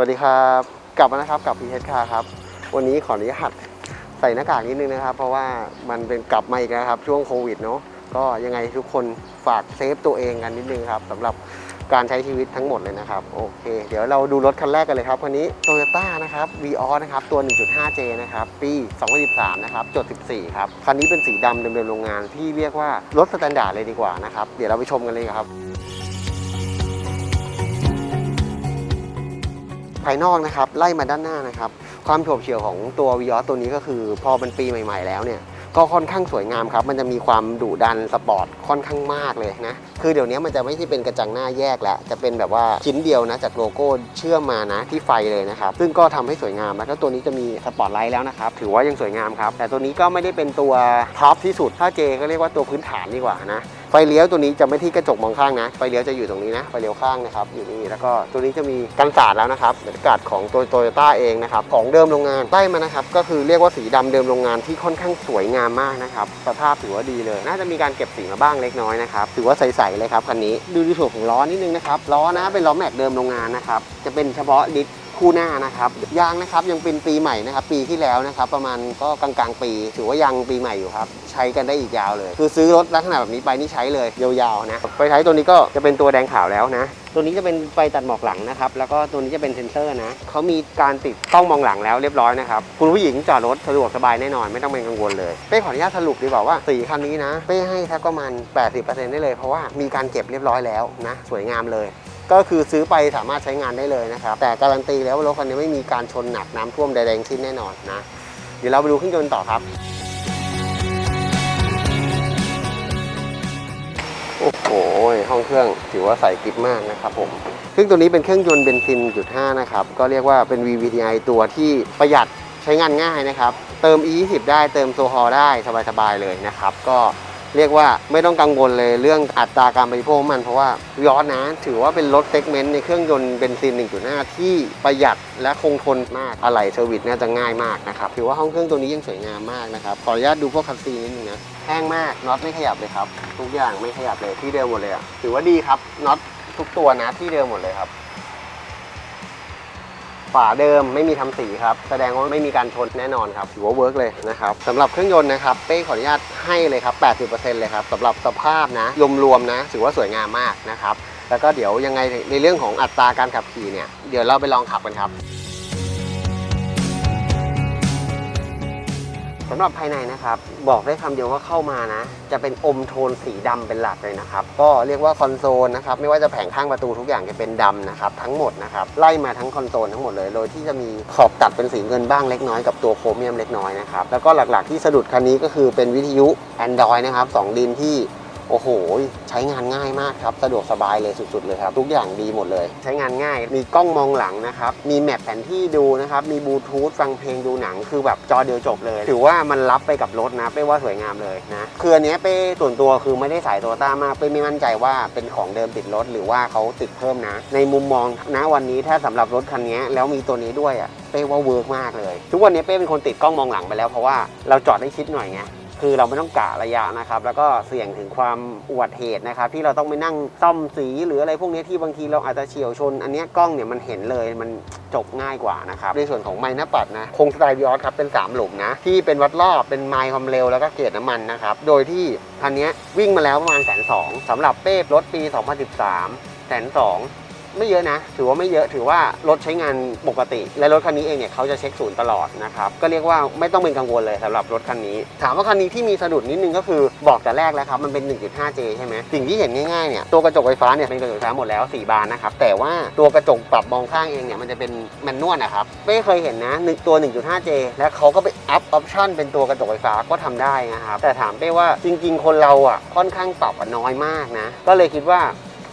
วัสดีครับ กลับมานะครับกับพีเ c คาครับ วันนี้ขออนุญาตใส่หน้ากากนิดนึงนะครับ เพราะว่ามันเป็นกลับมาอีกแล้วครับ ช่วงโควิดเนาะก็ยังไงทุกคนฝากเซฟตัวเองกันนิดนึงครับสำหรับการใช้ชีวิตทั้งหมดเลยนะครับ โอเค เดี๋ยวเราดูรถคันแรกกันเลยครับคันนี้ Toyota นะครับ v ีออนะครับ ตัว 1.5J นะครับ ปี 2013 นะครับ จด 14 ครับ คันนี้เป็นสีดำเดิมๆโรงงานที่เรียกว่ารถสแตนดาร์ดเลยดีกว่านะครับ เดี๋ยวเราไปชมกันเลยครับายนอกนะครับไล่มาด้านหน้านะครับความโฉบเฉี่ยวของตัววีออสตัวนี้ก็คือ พอเป็นปีใหม่ๆแล้วเนี่ยก็ค่อนข้างสวยงามครับ มันจะมีความดุดันสปอร์ตค่อนข้างมากเลยนะ คือเดี๋ยวนี้มันจะไม่ใช่เป็นกระจังหน้าแยกแล้ว จะเป็นแบบว่าชิ้นเดียวนะ จากโลโก้เชื่อมมานะที่ไฟเลยนะครับ ซึ่งก็ทำให้สวยงามแล้วก็ตัวนี้จะมีสปอร์ตไลท์แล้วนะครับ ถือว่ายังสวยงามครับ แต่ตัวนี้ก็ไม่ได้เป็นตัวท็อปที่สุด ถ้าเจก็เรียกว่าตัวพื้นฐานดีกว่านะ ไฟเลี้ยวตัวนี้จะไม่ที่กระจกมองข้างนะ ไฟเลี้ยวจะอยู่ตรงนี้นะ ไฟเลี้ยวข้างนะครับ อยู่นี่ แล้วก็ตัวนี้จะมีกันสาดแล้วนะครับบรรยากาศของตัวโตโยต้าเองนะครับ ของเดิมโรงงานไล่มานะครับ ก็คือเรียกว่าสีดำเดิมโรงงานที่ค่อนข้างสวยงามมากนะครับ สภาพถือว่าดีเลย น่าจะมีการเก็บสีมาบ้างเล็กน้อยนะครับ ถือว่าใสๆเลยครับคันนี้ ดูดีส่วนของล้อนิดนึงนะครับ ล้อนะเป็นล้อแม็กเดิมโรงงานนะครับ จะเป็นเฉพาะดิส คู่หน้านะครับยางนะครับยังเป็นปีใหม่นะครับปีที่แล้วนะครับประมาณก็กลางๆปี ถือว่ายังปีใหม่อยู่ครับใช้กันได้อีกยาวเลย คือซื้อรถลักษณะแบบนี้ไปนี่ใช้เลยยาวๆนะไฟท้ตัวนี้ก็จะเป็นตัวแดงขาวแล้วนะตัวนี้จะเป็นไฟตัดหมอกหลังนะครับ แล้วก็ตัวนี้จะเป็นเซ็นเซอร์นะเขามีการติดกล้องมองหลังแล้วเรียบร้อยนะครับ คุณผู้หญิงจอดรถสะดวกสบายแน่นอนไม่ต้องเป็นกังวลเลย เป้ขออนุญาตสรุปดีกว่าว่าสีคันนี้นะ เป้ให้ทักประมาณ 80%ได้เลย เพราะว่ามีการเก็บเรียบร้อยแล้วนะ สวยงามเลย ก็คือซื้อไปสามารถใช้งานได้เลยนะครับ แต่การันตีแล้วว่ารถคันนี้ไม่มีการชนหนักน้ำท่วมใดๆทั้งสิ้นแน่นอนนะ เดี๋ยวเราไปดูเครื่องยนต์ต่อครับ โอ้โห ห้องเครื่องถือว่าใส่กิฟมากนะครับผมซึ่องตัวนี้เป็นเครื่องยนต์เบนซินจุด5นะครับ ก็เรียกว่าเป็น VVTi ตัวที่ประหยัดใช้งานง่ายนะครับ เติม E20 ได้เติมโซฮอลได้สบายๆเลยนะครับ ก็ เรียกว่าไม่ต้องกังวลเลยเรื่องอัตราการบริโภคของมัน เพราะว่าย้อนนะถือว่าเป็นรถเซกเมนต์ในเครื่องยนต์เบนซิน 1.5 ที่ประหยัดและคงทนมากอะไหล่เซอร์วิสน่าจะง่ายมากนะครับถือว่าห้องเครื่องตัวนี้ยังสวยงามมากนะครับขออนุญาตดูพวกคัสซีนิดนึงนะแห้งมากน็อตไม่ขยับเลยครับ ทุกอย่างไม่ขยับเลยที่เดิมหมดเลยอะถือว่าดีครับน็อตทุกตัวนะที่เดิมหมดเลยครับ ฝาเดิมไม่มีทำสีครับ แสดงว่าไม่มีการชนแน่นอนครับถือว่าเวิร์กเลยนะครับสำหรับเครื่องยนต์นะครับเป้ขออนุญาตให้เลยครับ 80%เลยครับสำหรับสภาพนะรวมๆนะ ถือว่าสวยงามมากนะครับ แล้วก็เดี๋ยวยังไงในเรื่องของอัตราการขับขี่เนี่ย เดี๋ยวเราไปลองขับกันครับำหรับภายในนะครับ บอกได้คำเดียวว่าเข้ามานะ จะเป็นอมโทนสีดำเป็นหลักเลยนะครับ ก็เรียกว่าคอนโซลนะครับ ไม่ว่าจะแผงข้างประตูทุกอย่างจะเป็นดำนะครับ ทั้งหมดนะครับ ไล่มาทั้งคอนโซลทั้งหมดเลย โดยที่จะมีขอบตัดเป็นสีเงินบ้างเล็กน้อยกับตัวโครเมียมเล็กน้อยนะครับ แล้วก็หลักๆที่สะดุดคันนี้ก็คือเป็นวิทยุ Android นะครับสองดินที่ โอ้โห ใช้งานง่ายมากครับ สะดวกสบายเลยสุด ๆ เลยครับ ทุกอย่างดีหมดเลย ใช้งานง่าย มีกล้องมองหลังนะครับ มีแมปแผนที่ดูนะครับ มีบลูทูธฟังเพลงดูหนัง คือแบบจอเดียวจบเลย ถือว่ามันรับไปกับรถนะเป้ว่าสวยงามเลยนะ คืออันนี้เป้ส่วนตัวคือไม่ได้สายโตต้ามากเป้ไม่มั่นใจว่าเป็นของเดิมติดรถหรือว่าเขาติดเพิ่มนะ ในมุมมองณวันนี้ถ้าสำหรับรถคันนี้แล้วมีตัวนี้ด้วยอะเป้ว่าเวิร์กมากเลย ทุกวันนี้เป้เป็นคนติดกล้องมองหลังไปแล้วเพราะว่าเราจอดได้ชิดหน่อยไง คือเราไม่ต้องกะระยะนะครับ แล้วก็เสี่ยงถึงความอุบัติเหตุนะครับ ที่เราต้องไปนั่งซ่อมสีหรืออะไรพวกนี้ที่บางทีเราอาจจะเฉียวชน อันนี้กล้องเนี่ยมันเห็นเลยมันจบง่ายกว่านะครับ ในส่วนของไมค์หน้าปัดนะคงสไตล์วิออสครับเป็น 3 หลุมนะ ที่เป็นวัดรอบเป็นไมล์ความเร็วแล้วก็เกียร์น้ำมันนะครับ โดยที่คันนี้วิ่งมาแล้วประมาณแสนสองสำหรับเป้รถปี 2013แสนสอง ไม่เยอะนะ ถือว่าไม่เยอะถือว่ารถใช้งานปกติ และรถคันนี้เองเนี่ยเขาจะเช็คศูนย์ตลอดนะครับก็เรียกว่าไม่ต้องเป็นกังวลเลยสำหรับรถคันนี้ ถามว่าคันนี้ที่มีสะดุดนิดนึงก็คือบอกแต่แรกแล้วครับมันเป็น 1.5J ใช่ไหมสิ่งที่เห็นง่ายๆเนี่ยตัวกระจกไฟฟ้าเนี่ยเป็นกระจกไฟฟ้าหมดแล้ว 4 บานนะครับแต่ว่าตัวกระจกปรับมองข้างเองเนี่ยมันจะเป็นแมนนวลนะครับไม่เคยเห็นนะหนึ่งตัว 1.5J แล้วเขาก็ไปอัพออปชั่นเป็นตัวกระจกไฟฟ้าก็ทำได้นะครับแต่ถามได้ว่าจริง ๆ คนเราอะค่อนข้างปรับน้อยมากนะก็เลยคิดว่า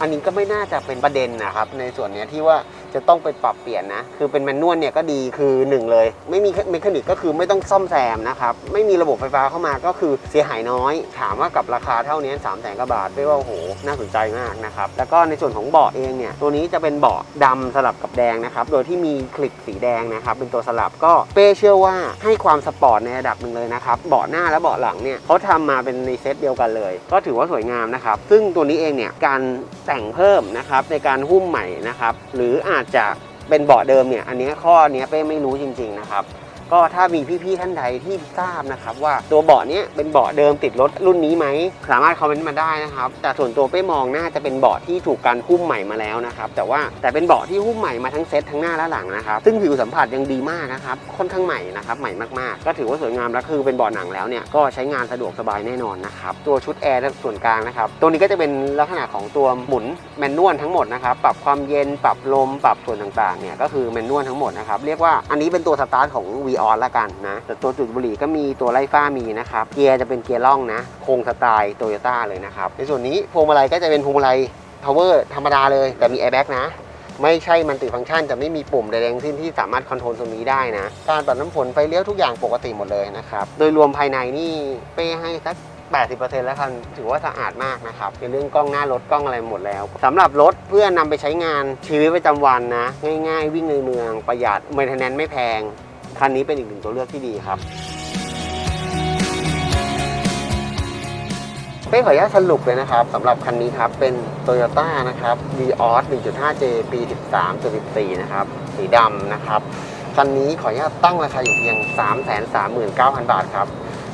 อันนี้ก็ไม่น่าจะเป็นประเด็นนะครับ ในส่วนเนี้ยที่ว่า จะต้องไปปรับเปลี่ยนนะ คือเป็นแมนนวลเนี่ยก็ดีคือหนึ่งเลย ไม่มีเมคานิกก็คือไม่ต้องซ่อมแซมนะครับ ไม่มีระบบไฟฟ้าเข้ามาก็คือเสียหายน้อย ถามว่ากับราคาเท่านี้3ามแสนกว่าบาทไม่ว่าโอ้โห น่าสนใจมากนะครับ แล้วก็ในส่วนของเบาะเองเนี่ย ตัวนี้จะเป็นเบาะดำสลับกับแดงนะครับ โดยที่มีคลิปสีแดงนะครับ เป็นตัวสลับก็เป้เชื่อว่าให้ความสปอร์ตในระดับหนึ่งเลยนะครับ เบาะหน้าและเบาะหลังเนี่ยเขาทำมาเป็นในเซตเดียวกันเลย ก็ถือว่าสวยงามนะครับ ซึ่งตัวนี้เองเนี่ยการแต่งเพิ่มนะครับในการหุ้มใหม่นะครับ หรืออาจจะเป็นเบาะเดิมเนี่ย อันนี้ข้อเนี้ยเป้ไม่รู้จริง ๆ นะครับ ก็ถ้ามีพี่ๆท่านใดที่ทราบนะครับว่าตัวเบาะนี้เป็นเบาะเดิมติดรถรุ่นนี้ไหมสามารถคอมเมนต์มาได้นะครับ แต่ส่วนตัวเป้มองน่าจะเป็นเบาะที่ถูกการหุ้มใหม่มาแล้วนะครับแต่ว่าแต่เป็นเบาะที่หุ้มใหม่มาทั้งเซ็ตทั้งหน้าและหลังนะครับซึ่งผิวสัมผัสยังดีมากนะครับค่อนข้างใหม่นะครับใหม่มากๆ ก็ถือว่าสวยงามแล้วคือเป็นเบาะหนังแล้วเนี่ยก็ใช้งานสะดวกสบายแน่นอนนะครับตัวชุดแอร์ส่วนกลางนะครับตัวนี้ก็จะเป็นลักษณะของตัวหมุนแมนนวลทั้งหมดนะครับปรับความเย็นปรับลมปรับส่วนต่างๆเนี่ยก็คือแมนนวลทั้งหมดนะครับเรียกว่าอันนี้เป็นตัวสตาร์ทของ V ออนละกันนะแต่ตัวจุดบุหรี่ก็มีตัวไล่ฟ้ามีนะครับ เกียร์จะเป็นเกียร์ล่องนะ โครงสไตล์โตโยต้าเลยนะครับ ในส่วนนี้พวงมาลัยก็จะเป็นพวงมาลัย power ธรรมดาเลย แต่มี airbag นะ ไม่ใช่มันติฟังก์ชันจะไม่มีปุ่มใดๆทั้งสิ้นที่สามารถคอนโทรลตรงนี้ได้นะ การปัดน้ำฝนไฟเลี้ยวทุกอย่างปกติหมดเลยนะครับ โดยรวมภายในนี่เป้ให้สัก80%แล้วกันถือว่าสะอาดมากนะครับในเรื่องกล้องหน้ารถกล้องอะไรหมดแล้วสำหรับรถเพื่อนำไปใช้งานชีวิตประจำวันนะ ง่ายๆ วิ่งในเมืองประหยัดเมนเทนแนนไม่แพง คันนี้เป็นอีกหนึ่งตัวเลือกที่ดีครับเป้ขออนุญาตสรุปเลยนะครับสำหรับคันนี้ครับเป็น Toyota นะครับ Vios 1.5J ปี 13.14 นะครับ สีดำนะครับ คันนี้ขออนุญาตตั้งราคาอยู่เพียง 339,000 บาทครับ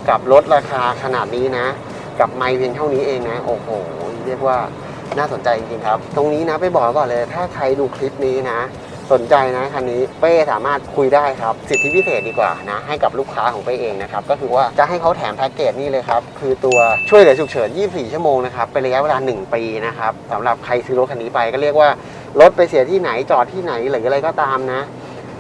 กับรถราคาขนาดนี้นะ กับไม่เพียงเท่านี้เองนะ โอ้โห เรียกว่าน่าสนใจจริงๆครับ ตรงนี้นะไปบอกก่อนเลย ถ้าใครดูคลิปนี้นะ สนใจนะคันนี้เป้สามารถคุยได้ครับสิทธิพิเศษดีกว่านะให้กับลูกค้าของเป้เองนะครับก็คือว่าจะให้เขาแถมแพ็กเกจนี่เลยครับคือตัวช่วยเหลือฉุกเฉิน 24 ชั่วโมงนะครับเป็นระยะเวลา 1 ปีนะครับสำหรับใครซื้อรถคันนี้ไปก็เรียกว่ารถไปเสียที่ไหนจอดที่ไหนหรืออะไรก็ตามนะ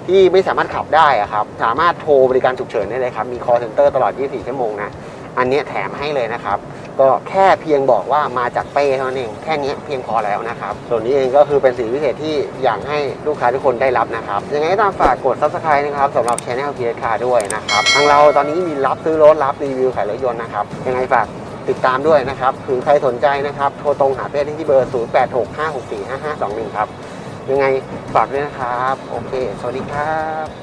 ที่ไม่สามารถขับได้อะครับสามารถโทรบริการฉุกเฉินได้เลยครับมี call center ตลอด 24 ชั่วโมงนะอันนี้แถมให้เลยนะครับ ก็แค่เพียงบอกว่ามาจากเป้เท่านั้นเองแค่นี้เพียงพอแล้วนะครับส่วนนี้เองก็คือเป็นสิ่งพิเศษที่อยากให้ลูกค้าทุกคนได้รับนะครับยังไงตามฝากกด subscribe นะครับสำหรับ channel p s Car ด้วยนะครับทางเราตอนนี้มีรับซื้อรถรับรีวิวขายรถยนต์นะครับยังไงฝากติดตามด้วยนะครับคือใครสนใจนะครับ โทรตรงหาเป้ที่เบอร์ 0865645521 ครับ ยังไงฝากด้วยนะครับ โอเค สวัสดีครับ